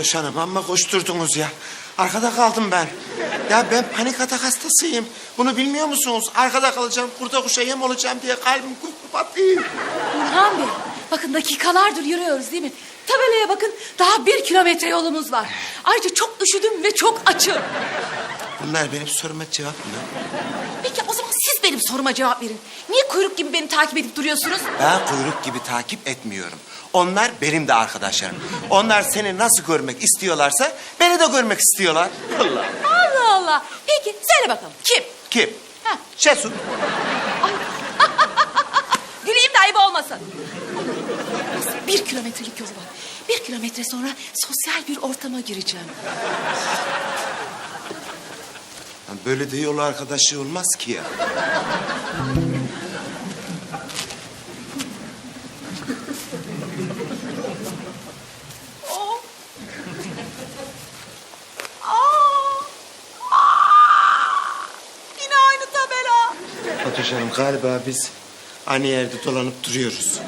Fatoş Hanım amma koşturdunuz ya. Arkada kaldım ben. Ya ben panik atak hastasıyım. Bunu bilmiyor musunuz? Arkada kalacağım, kurda kuşa yem olacağım diye kalbim kurtulup atlayayım. Burhan Bey, bakın dakikalardır yürüyoruz değil mi? Tabelaya bakın, daha bir kilometre yolumuz var. Ayrıca çok üşüdüm ve çok açım. Bunlar benim soruma cevap mı? Peki o zaman siz benim soruma cevap verin. Niye kuyruk gibi beni takip edip duruyorsunuz? Ben kuyruk gibi takip etmiyorum. Onlar benim de arkadaşlarım. Onlar seni nasıl görmek istiyorlarsa beni de görmek istiyorlar. Allah. Allah Allah. Peki söyle bakalım kim? Kim? Ha. Şesu. Güleyim de ayıp olmasın. Bir kilometrelik yolu var. Bir kilometre sonra sosyal bir ortama gireceğim. Lan Böyle de yol arkadaşı olmaz ki ya. Aa! Aa! Yine aynı tabela. Fatoş Hanım galiba biz aynı yerde dolanıp duruyoruz.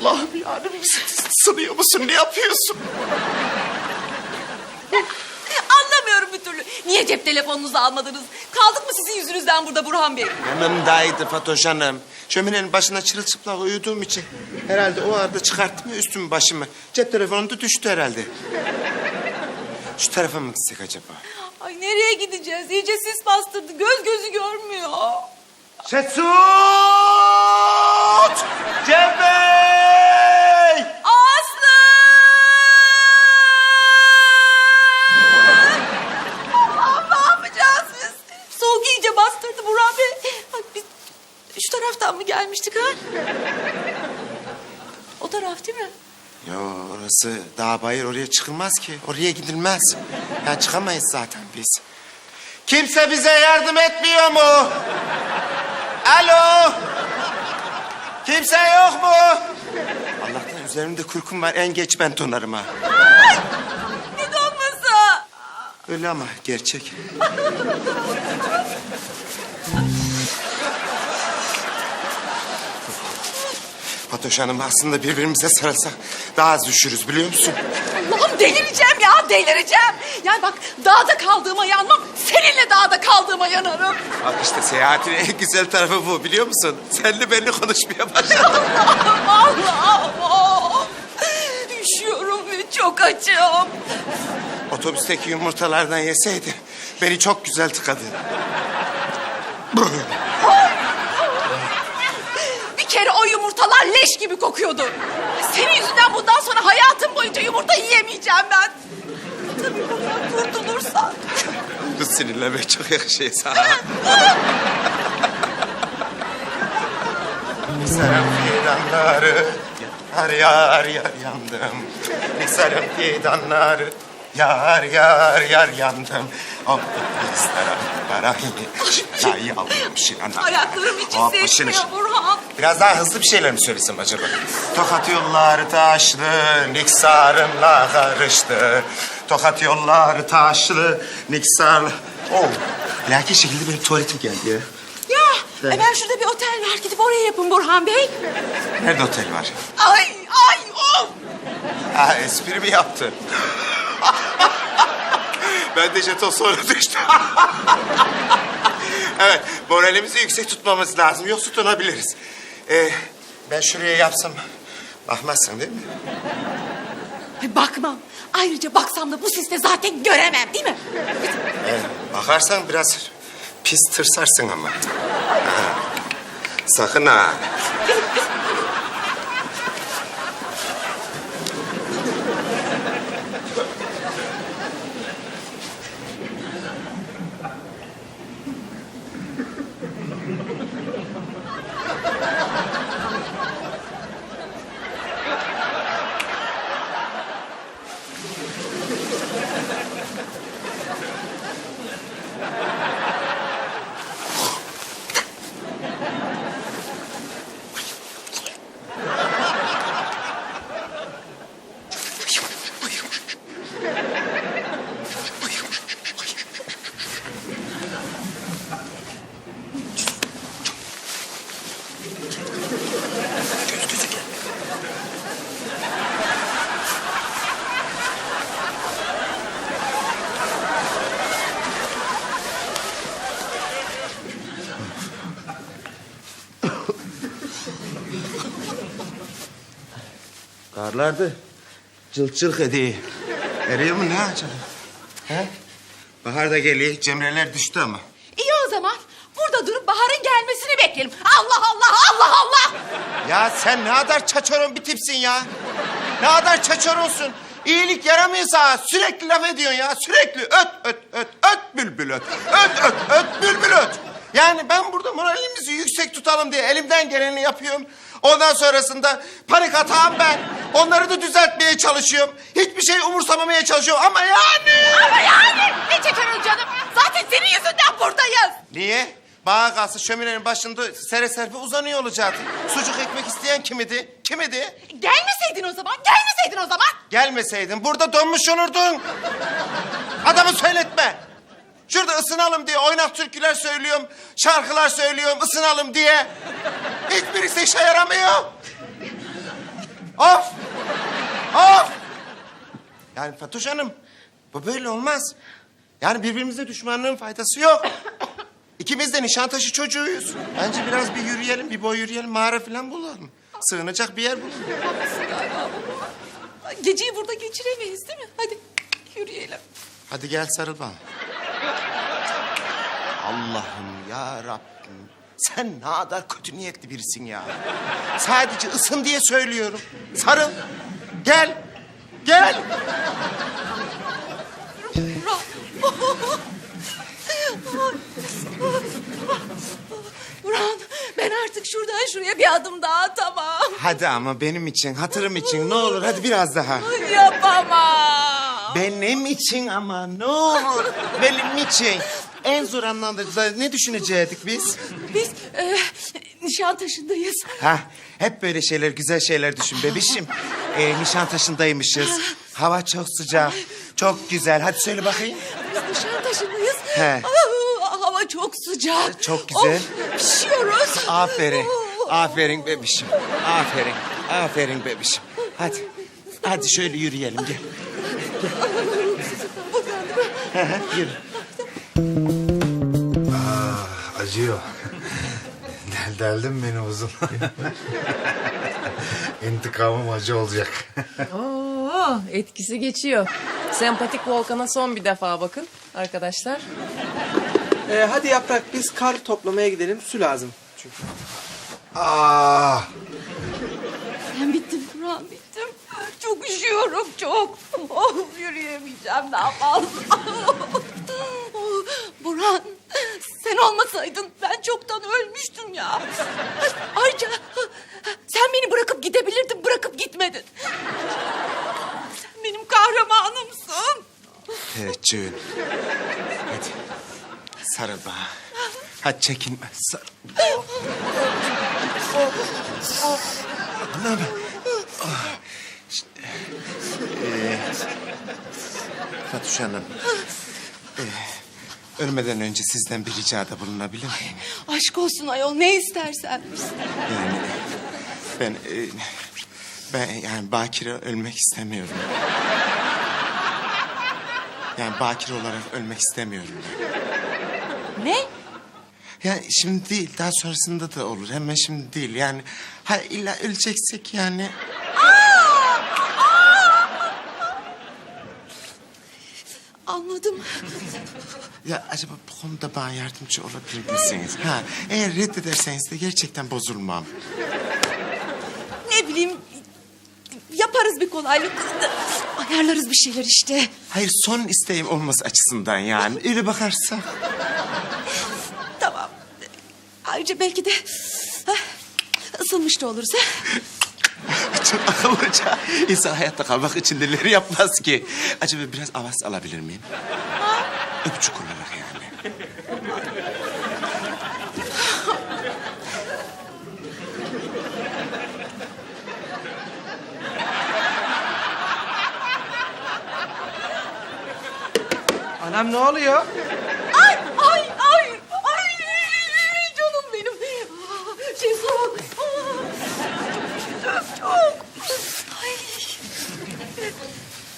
Allah'ım yarabbim sınıyor musun? Ne yapıyorsun? Niye cep telefonunuzu almadınız? Kaldık mı sizin yüzünüzden burada Burhan Bey? Yanım daha iyiydi Fatoş Hanım. Şöminenin başına çırılçıplak uyuduğum için herhalde o arada çıkarttım üstümü başımı. Cep telefonum da düştü herhalde. Şu tarafa mı gitsek acaba? Ay nereye gideceğiz? İyice sis bastırdı. Göz gözü görmüyor. Şetsut! Cem Bey! Aslı! Allah'ım ne yapacağız biz? Soğuk iyice bastırdı Burhan Bey. Ay, biz şu taraftan mı gelmiştik ha? O taraf değil mi? Yo orası dağ bayır oraya çıkılmaz ki. Oraya gidilmez. Ya çıkamayız zaten biz. Kimse bize yardım etmiyor mu? Alo? Kimse yok mu? Allah'tan üzerimde kurkum var. En geç ben tonarım ha. Ne donması? Öyle ama gerçek. Fatoş Hanım aslında birbirimize sarılsak daha az düşürüz biliyor musun? Allah'ım delireceğim ya delireceğim. Yani bak dağda kaldığıma yanmam. Seninle dağda kaldığıma yanarım. Bak işte seyahatin en güzel tarafı bu biliyor musun? Senle benimle konuşmaya başladım. Allah'ım Allah'ım. Üşüyorum ve çok açım. Otobüsteki yumurtalardan yeseydi beni çok güzel tıkadı. Bir kere o yumurtalar leş gibi kokuyordu. Senin yüzünden bundan sonra hayatım boyunca yumurta yiyemeyeceğim ben. Tabii bundan kurtulursan. Bu sinirlenmek çok yakışıyor sana. Sarım fidanları yar yar yar yandım. Sarım fidanları yar yar yar yandım. Oh isterim parayı. Ya yavrum şinana. Ayaklarım hiç Oh, hissetmiyor Burhan. Biraz daha hızlı bir şeyler mi söylesem acaba? Tokat yolları taşlı, niksarınla karıştı. Tokat yolları taşlı, niksarlı... Oh, lakin şekilde benim tuvaletim geldi ya. Ya e ben şurada bir otel var gidip oraya yapın Burhan Bey. Nerede otel var? Ay ay of. Ha, espri mi yaptın? ben de jeton sonra düştüm. evet, moralimizi yüksek tutmamız lazım. Yoksa tutunabiliriz. Ee, ben şuraya yapsam bakmazsın değil mi? Ay, bakmam. Ayrıca baksam da bu siste zaten göremem değil mi? Ee, bakarsan biraz pis tırsarsın ama. Ha. Sakın ha. Karlardı. Cılk cılk ediyor. Eriyor mu ne acaba? He? Bahar da geliyor. Cemreler düştü ama. İyi o zaman. Burada durup Bahar'ın gelmesini bekleyelim. Allah Allah Allah Allah. Ya sen ne kadar çaçoron bir tipsin ya. Ne kadar çaçoronsun. İyilik yaramıyor sana. Sürekli laf ediyorsun ya. Sürekli öt öt öt öt bülbül öt. Öt öt öt bülbül öt. Yani ben burada moralimizi yüksek tutalım diye elimden geleni yapıyorum. Ondan sonrasında panik atağım ben. Onları da düzeltmeye çalışıyorum. Hiçbir şey umursamamaya çalışıyorum ama yani. Ama yani ne çekerim canım. Zaten senin yüzünden buradayız. Niye? Bana kalsa şöminenin başında sere serpe uzanıyor olacaktı. Sucuk ekmek isteyen kimidi? Kimidi? Gelmeseydin o zaman. Gelmeseydin o zaman. Gelmeseydin burada donmuş olurdun. Adamı söyletme. Şurada ısınalım diye oynak türküler söylüyorum, şarkılar söylüyorum, ısınalım diye. Hiçbirisi işe yaramıyor. Of! Of! Yani Fatoş Hanım, bu böyle olmaz. Yani birbirimize düşmanlığın faydası yok. İkimiz de Nişantaşı çocuğuyuz. Bence biraz bir yürüyelim, bir boy yürüyelim, mağara falan bulalım. Sığınacak bir yer bulalım. Geceyi burada geçiremeyiz değil mi? Hadi yürüyelim. Hadi gel sarıl bana. Allah'ım ya Rabbim. Sen ne kadar kötü niyetli birisin ya. Sadece ısın diye söylüyorum. Sarıl. Gel. Gel. Burak ben artık şuradan şuraya bir adım daha atamam. Hadi ama benim için, hatırım için ne olur hadi biraz daha. Yapamam. Benim için ama ne olur. Benim için. En zor anlamda ne düşünecektik biz? Biz e, Nişantaşı'ndayız. Ha, hep böyle şeyler, güzel şeyler düşün bebişim. Ee, Nişantaşı'ndaymışız. Hava çok sıcak, çok güzel. Hadi söyle bakayım. Biz Nişantaşı'ndayız. He. Aa, hava çok sıcak. Çok güzel. Of, pişiyoruz. Aferin, aferin bebişim. Aferin, aferin bebişim. Hadi, hadi şöyle yürüyelim gel. Hı hı, Yürü. Deldim beni uzun. İntikamım acı olacak. Oo, etkisi geçiyor. Sempatik Volkan'a son bir defa bakın arkadaşlar. Ee, hadi yaprak biz kar toplamaya gidelim. Su lazım çünkü. Aa, Ben bittim Kur'an bittim. Çok üşüyorum çok. Oh, yürüyemeyeceğim daha fazla. Oh, Burhan sen olmasaydın ben çoktan ölmüştüm ya. Ay, Ayrıca sen beni bırakıp gidebilirdin bırakıp gitmedin. Sen benim kahramanımsın. Teveccühün. Hadi, sarıl bana. Hadi çekinme, sarıl. Anam. Ah. Ee, Fatoş Hanım. Ölmeden önce sizden bir ricada bulunabilir miyim? Aşk olsun ayol ne istersen. Yani ben e, ben yani bakire ölmek istemiyorum. Yani bakire olarak ölmek istemiyorum. Ne? Yani şimdi değil, daha sonrasında da olur. Hemen şimdi değil. Yani ha illa öleceksek yani. Ya acaba bu konuda bana yardımcı olabilir misiniz? Ha, eğer reddederseniz de gerçekten bozulmam. Ne bileyim yaparız bir kolaylık. Ayarlarız bir şeyler işte. Hayır, son isteğim olması açısından yani. Öyle bakarsa. Tamam. Ayrıca belki de hah, ısınmış da oluruz. ha? Çok akıllıca. İnsan hayatta kalmak için neleri yapmaz ki? Acaba biraz avans alabilir miyim? Öpücük olarak yani. Anam ne oluyor? Ay ay ay ay canım benim. Şey soğuk. Çok çok. Ay.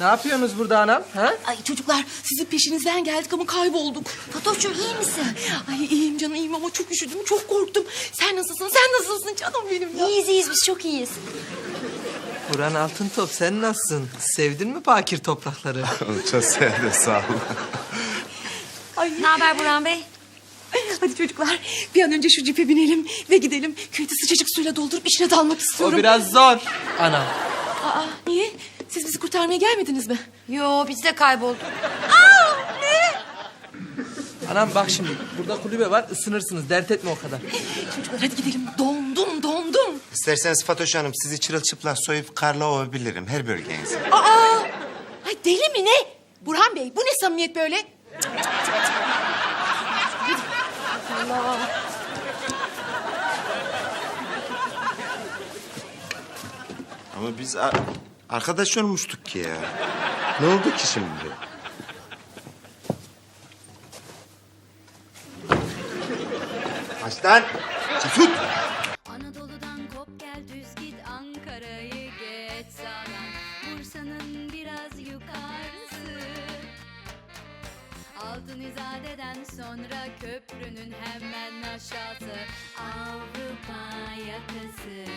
Ne yapıyorsunuz burada anam? Ha? Ay çocuklar sizin peşinizden geldik ama kaybolduk. Fatoş'cum iyi misin? Ay iyiyim canım iyiyim ama çok üşüdüm çok korktum. Sen nasılsın sen nasılsın canım benim ya? İyiyiz iyiyiz biz çok iyiyiz. Buran Altıntop sen nasılsın? Sevdin mi bakir toprakları? Çok sevdim sağ ol. Ne haber Burhan Bey? Hadi çocuklar bir an önce şu cipe binelim ve gidelim. Köyde sıcacık suyla doldurup içine dalmak o istiyorum. biraz zor. Anam. Aa, niye? Siz bizi kurtarmaya gelmediniz mi? Yo biz de kaybolduk. Anam bak şimdi burada kulübe var ısınırsınız dert etme o kadar. Çocuklar hadi gidelim. Dondum dondum. İsterseniz Fatoş Hanım sizi çırılçıplak soyup karla ovabilirim her bölgenizi. Aa! Ay deli mi ne? Burhan Bey bu ne samimiyet böyle? Ama biz arkadaş olmuştuk ki ya. Ne oldu ki şimdi? Lan! Tut! Anadolu'dan kop gel düz git Ankara'yı geç sağdan Bursa'nın biraz yukarısı Altın İzade'den sonra köprünün hemen aşağısı Avrupa yakası